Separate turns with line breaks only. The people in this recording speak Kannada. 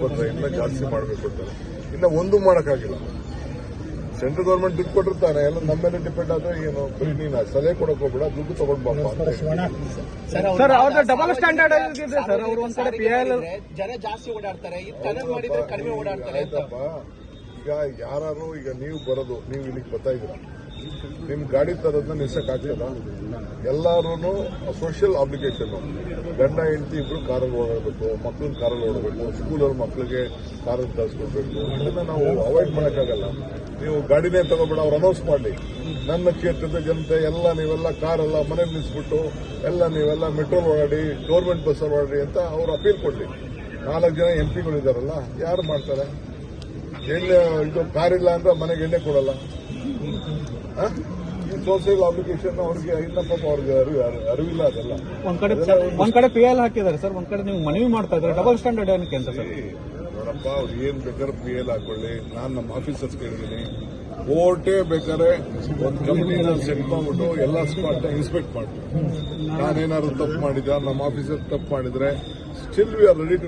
ಕೊಟ್ರೆ ಇನ್ನ ಜಾಸ್ತಿ ಮಾಡಬೇಕು ಅಂತಾರೆ ಇನ್ನ ಒಂದು ಮಾಡೋಕ್ಕಾಗಿಲ್ಲ. ಸೆಂಟ್ರಲ್ ಗೌರ್ಮೆಂಟ್ ದುಡ್ಡು ಕೊಟ್ಟಿರ್ತಾನೆ ಎಲ್ಲ ನಮ್ಮ ಮೇಲೆ ಡಿಪೆಂಡ್ ಆದ್ರೆ ಏನು ಬರೀ ನೀನು ಸಲಹೆ ಕೊಡಕ್ ಹೋಗ್ಬೇಡ ದುಡ್ಡು ತಗೊಂಡ್ ಬಾ ಅಂತ
ಸರ್ ಅವ್ರದ್ದು ಡಬಲ್ ಸ್ಟ್ಯಾಂಡರ್ಡ್ ಇದೆ ಸರ್ ಅವ್ರು ಒಂದ್ ಕಡೆ ಪಿ
ಜನ ಜಾಸ್ತಿ ಓಡಾಡ್ತಾರೆ ಇದು ಕಡಿಮೆ ಮಾಡಿದ್ರೆ ಕಡಿಮೆ ಓಡಾಡ್ತಾರೆ ಅಂತ.
ಈಗ ಯಾರು ಈಗ ನೀವು ಬರೋದು ನೀವು ಇಲ್ಲಿಗೆ ಬರ್ತಾ ಇದ್ದೀರಾ? ನಿಮ್ ಗಾಡಿ ತರೋದನ್ನ ನಿಲ್ಸಕ್ ಆಗ್ತದ? ಎಲ್ಲಾರು ಸೋಷಿಯಲ್ ಅಪ್ಲಿಕೇಶನ್ ಗಂಡ, ಹೆಂಡತಿ ಇಬ್ರು ಕಾರಲ್ಲಿ ಓಡಾಡಬೇಕು, ಮಕ್ಳನ್ನ ಕಾರಲ್ಲಿ ಓಡಬೇಕು ಸ್ಕೂಲಲ್ಲಿ ಮಕ್ಕಳಿಗೆ ಕಾರಲ್ಲಿ ತರಿಸ್ಕೊಡ್ಬೇಕು. ಇದನ್ನ ನಾವು ಅವಾಯ್ಡ್ ಮಾಡೋಕ್ಕಾಗಲ್ಲ. ನೀವು ಗಾಡಿನೇ ತಗೋಬೇಡ, ಅವ್ರು ಅನೌನ್ಸ್ ಮಾಡಲಿ. ನನ್ನ ಕ್ಷೇತ್ರದ ಜನತೆ, ಎಲ್ಲ ನೀವೆಲ್ಲ ಕಾರೆಲ್ಲ ಮನೆ ನಿಲ್ಲಿಸ್ಬಿಟ್ಟು ಎಲ್ಲ ನೀವೆಲ್ಲ ಮೆಟ್ರೋಲ್ ಓಡಾಡಿ ಗೌರ್ಮೆಂಟ್ ಬಸ್ಸಲ್ಲಿ ಓಡಾಡಿ ಅಂತ ಅವ್ರು ಅಪೀಲ್ ಕೊಡ್ಲಿ. ನಾಲ್ಕು ಜನ ಎಂ ಪಿಗಳಿದಾರಲ್ಲ ಯಾರು ಮಾಡ್ತಾರೆ? ಎಣ್ಣೆ, ಇದು ಕಾರಿಲ್ಲ ಅಂದ್ರೆ ಮನೆಗೆ ಎಣ್ಣೆ ಕೊಡಲ್ಲ. ಸೋಷಿಯಲ್ ಅಪ್ಲಿಕೇಶನ್ ಅವ್ರಿಗೆ ಇನ್ನ ಪಾಪ ಅವ್ರಿಗೆ ಅರಿವು ಅರಿವಿಲ್ಲ ಅದೆಲ್ಲ.
ಒಂದ್ ಕಡೆ ಒಂದ್ ಕಡೆ ಪಿ ಎಲ್ ಹಾಕಿದ್ದಾರೆ ಸರ್ ಒಂದ್ ಕಡೆ ನೀವು ಮನವಿ ಮಾಡ್ತಾ ಇದ್ದಾರೆ? ಡಬಲ್ ಸ್ಟ್ಯಾಂಡರ್ಡ್ ಏನಕ್ಕೆ ಅಂತ ಸರ್?
ನೋಡಪ್ಪ ಅವ್ರು ಏನ್ ಬೇಕಾದ್ರೆ ಪಿ ಎಲ್ ಹಾಕೊಳ್ಳಿ. ನಾನು ನಮ್ಮ ಆಫೀಸರ್ಸ್ ಕೇಳಿದ್ದೀನಿ. ಕೋರ್ಟೇ ಬೇಕಾದ್ರೆ ಒಂದು ಕಮಿಟಿನ ಸೆಟ್ ಮಾಡ್ಬಿಟ್ಟು ಎಲ್ಲ ಸ್ಪಾಟ್ ಇನ್ಸ್ಪೆಕ್ಟ್ ಮಾಡ್ತೀವಿ ನಾನೇನಾದ್ರು ತಪ್ಪು ಮಾಡಿದ ನಮ್ಮ ಆಫೀಸರ್ ತಪ್ಪು ಮಾಡಿದ್ರೆ still we are ready to